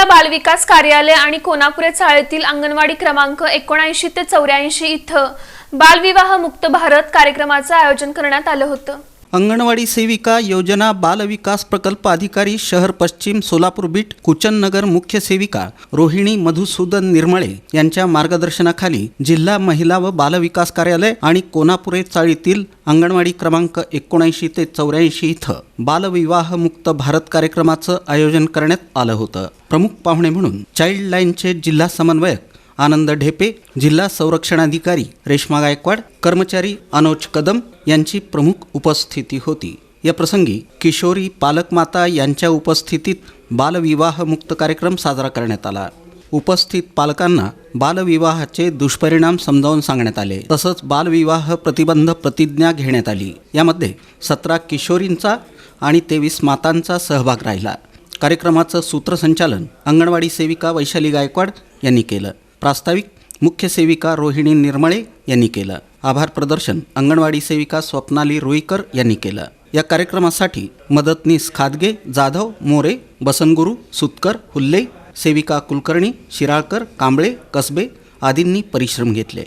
जिल्हा बालविकास कार्यालय आणि कोनापुरे चाळेतील अंगणवाडी क्रमांक एकोणऐंशी ते चौऱ्याऐंशी इथं बालविवाह मुक्त भारत कार्यक्रमाचं आयोजन करण्यात आलं होतं. अंगणवाडी सेविका योजना बाल विकास प्रकल्प अधिकारी शहर पश्चिम सोलापूर बीट कुचननगर मुख्य सेविका रोहिणी मधुसूदन निर्मळे यांच्या मार्गदर्शनाखाली जिल्हा महिला व बाल विकास कार्यालय आणि कोनापुरे चाळीतील अंगणवाडी क्रमांक एकोणऐंशी ते चौऱ्याऐंशी इथं बालविवाह मुक्त भारत कार्यक्रमाचं आयोजन करण्यात आलं होतं. प्रमुख पाहुणे म्हणून चाइल्ड लाईनचे जिल्हा समन्वयक आनंद ढेपे जिल्हा संरक्षणाधिकारी रेश्मा गायकवाड कर्मचारी अनोज कदम यांची प्रमुख उपस्थिती होती. या प्रसंगी किशोरी पालकमाता यांच्या उपस्थितीत बालविवाह मुक्त कार्यक्रम साजरा करण्यात आला. उपस्थित पालकांना बालविवाहाचे दुष्परिणाम समजावून सांगण्यात आले. तसंच बालविवाह प्रतिबंध प्रतिज्ञा घेण्यात आली. यामध्ये सतरा किशोरींचा आणि तेवीस मातांचा सहभाग राहिला. कार्यक्रमाचं सूत्रसंचालन अंगणवाडी सेविका वैशाली गायकवाड यांनी केलं. प्रास्ताविक मुख्य सेविका रोहिणी निर्मळे यांनी केलं. आभार प्रदर्शन अंगणवाडी सेविका स्वप्नाली रुईकर यांनी केलं. या कार्यक्रमासाठी मदतनीस खादगे जाधव मोरे बसनगुरू सुतकर हुल्ले सेविका कुलकर्णी शिराळकर कांबळे कसबे आदींनी परिश्रम घेतले.